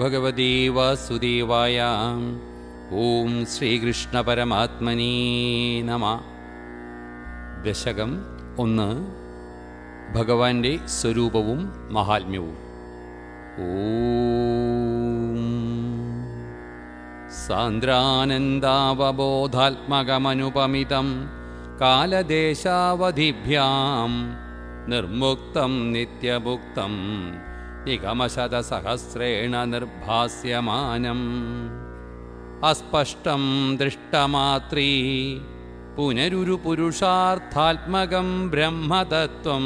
ഭഗവതേ വാസുദേവായ ഓം ശ്രീകൃഷ്ണപരമാത്മനേ നമ ദശകം ഒന്ന് ഭഗവാന്റെ സ്വരൂപവും മഹാത്മ്യവും। ഓം സാന്ദ്രാനന്ദാവബോധാത്മകമനുപമിതം കാലദേശാവധിഭ്യാം നിർമുക്തം നിത്യമുക്തം निगमशतसहस्रेण निर्भास्यमानम्। अस्पष्टं दृष्टमात्री पुनरुपुरुषार्थात्मकं ब्रह्मतत्त्वं।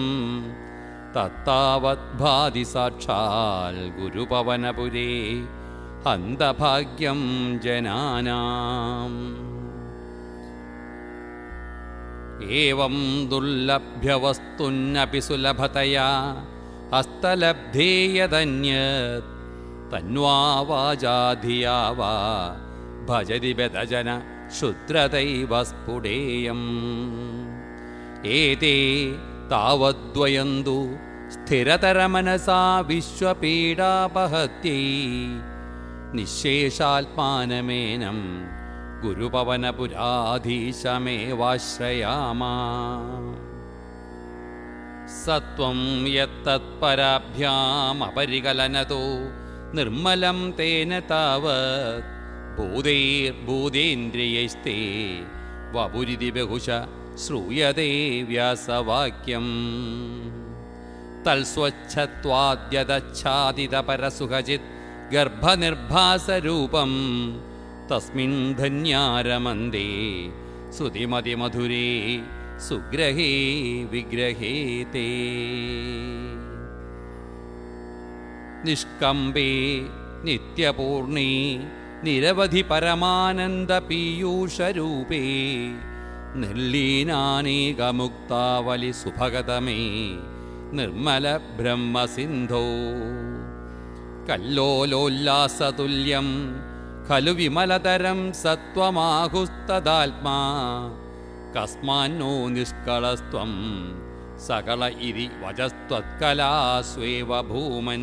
तत्तावद्भाति साक्षाल् गुरुपवनपुरी हन्तभाग्यं जनाना एवं दुर्लभ्यवस्तुन्नपि सुलभतया ഹസ്തലബ്ധേയതന്യത്. തന്വാവാചാധിയാ വാ ഭജതി ബദജന ശുദ്രതൈവ സ്ഫുടേയം ഏതേ താവദ്വയന്തു സ്ഥിരതരമനസാ വിശ്വപീഡാപഹത്യൈ. നിശേഷാത്മാനമേനം ഗുരുപവനപുരാധീശമേവാശ്രയാമാ. സത്വം യത്തത്പരാഭ്യാമപരികലനതോ നിർമ്മലം തേന താവത് ഭൂതൈർഭൂതേന്ദ്രിയൈസ്തേ വപുരിതി ബഹുശ ശ്രൂയതേ വ്യാസവാക്യം തൽസ്വച്ഛത്വാദ്യതച്ഛാദിതപരസുഖചിത് ഗർഭനിർഭാസരൂപം തസ്മിൻ ധന്യാരമന്ദേ ശ്രുതിമതിമധുരേ സുഗ്രഹേ വിഗ്രഹേ തേ നിഷ്കമ്പേ നിത്യപൂർണേ നിരവധി പരമാനന്ദ പീയൂഷരൂപേ. നിർലീനാനേകമുക്താവലി സുഭഗതമേ നിർമ്മല ബ്രഹ്മസിന്ധോ. കല്ലോലോല്ലാസതുല്യം ഖലു വിമലതരം സത്വമാഹുസ്തദാത്മാ. കസ്മാന്നോ നിഷ്കളസ്ത്വം. സകള ഇതി വജസ്ത്വത്കലാസ്വേവ ഭൂമൻ.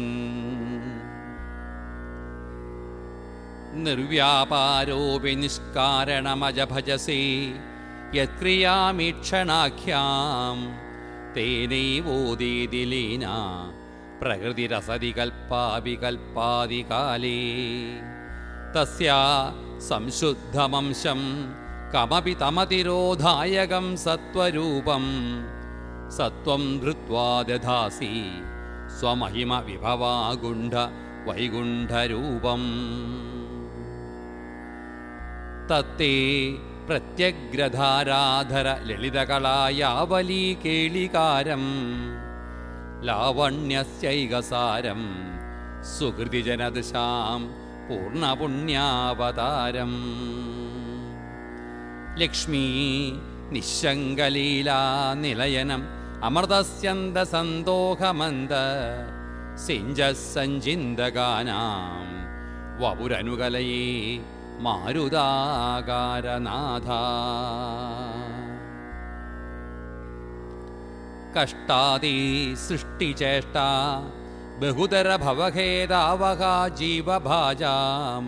നിർവ്യാപാരോപി നിഷ്കാരണമജ ഭജസേ യത്ക്രിയാമീക്ഷണാഖ്യാം. തേനൈവോദീതി ലീന. പ്രകൃതിരസതി കൽപ്പാവി തസ്യ തസ്യാ സംശുദ്ധമംശം കമപി തമതിരോധായകം സത്വരൂപം. സത്വം ധൃത്വാ ദധാസി. സ്വമഹിമ വിഭവാഗുണ്ഠ വൈകുണ്ഠരൂപം തത്തേ പ്രത്യഗ്രധാരാധര ലളിതകളായാവലീ കേളികാരം. ലാവണ്യസ്യൈകസാരം. സുഹൃതിജനദശാം പൂർണപുണ്യാവതാരം ലക്ഷ്മീ നിശങ്കലീലാനിലയനം നിലയനം അമൃതസ്യന്തസന്തോഹമന്ദ സിഞ്ചസഞ്ചിന്തഗാനാം വപുരനുകലയേ മാരുതാകാരനാഥ കഷ്ടാദി സൃഷ്ടിചേഷ്ട ബഹുതര ഭവഖേദാവഹാ ജീവഭാജാം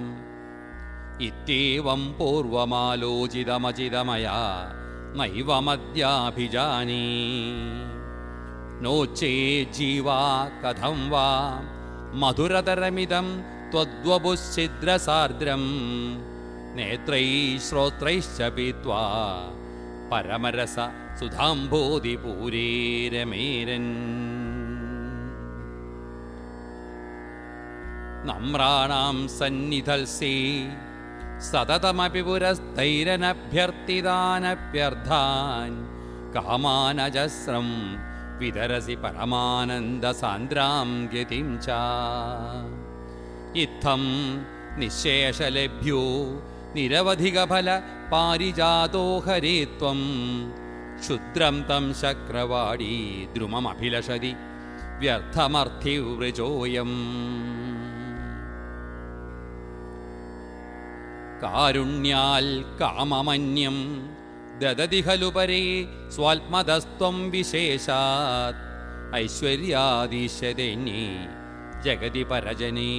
इत्येवं पूर्वमालोचितमचितमया नैव मद्याभिजानी नो चेत् जीवा कथं वा मधुरतरमिदं त्वद्वपुश्छिद्रसार्द्रं नेत्रैः श्रोत्रैश्च पीत्वा परमरस सुधाम्भोधिपूरे रमेरन् नम्राणां सन्निधल्सि സതതമപി പുരസ്തൈരനഭ്യർത്ഥിതാനഭ്യർത്ഥാൻ കാമാനജസ്രം വിതരസി പരമാനന്ദസാന്ദ്രാം ഗതിം ച. ഇത്തം നിശേഷലഭ്യോ നിരവധികഫല പാരിജാതോ ഹരിത്വം ക്ഷുദ്രം തം ശക്രവാടി ദ്രുമമഭിലഷതി വ്യർത്ഥമർത്ഥിവൃജോയം കാരുണ്യാൽ കാമമന്യം ദദതി ഖലു പരേ സ്വാത്മതസ്ത്വം വിശേഷാത് ഐശ്വര്യാദീശതന്യേ ജഗതി പരജനേ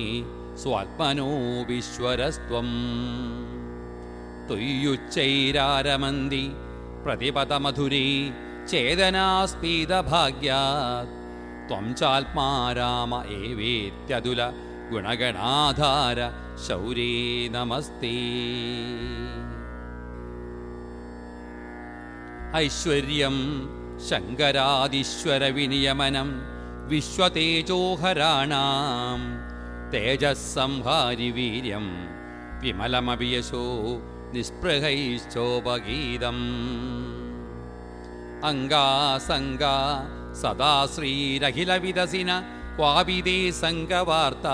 സ്വാത്മനോ വിശ്വരസ്ത്വം. തുയ്യുച്ചൈരാരമന്തി പ്രതിപദമധുരേ ചേതനാസ്പീതഭാഗ്യാത് ത്വം ചാത്മാരാമ ഏവേത്യതുല ഗുണഗണാധാര ശൗരീ നമസ്തേ. ഐശ്വര്യം ശങ്കരാദീശ്വരവിനിയമനം വിശ്വതേജോഹരാണാം. തേജസ്സംഹാരി വീര്യം വിമലമഭിയശോ നിസ്പൃഹൈശ്ചോപഗീതം അംഗാസംഗ സദാ ശ്രീരഖിലവിദസിന ക്വാപിതേ സംഘവാർത്ത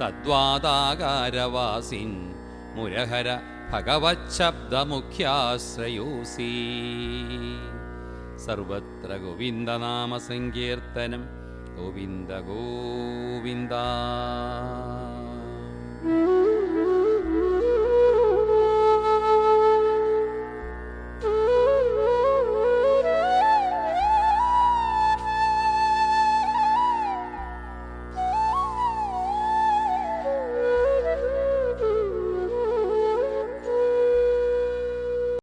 തദ്വാതാകാരവാസിൻ മുരഹര ഭഗവച്ഛബ്ദമുഖ്യാശ്രയോസി. സർവത്ര ഗോവിന്ദനാമസങ്കീർത്തനം ഗോവിന്ദ ഗോവിന്ദ.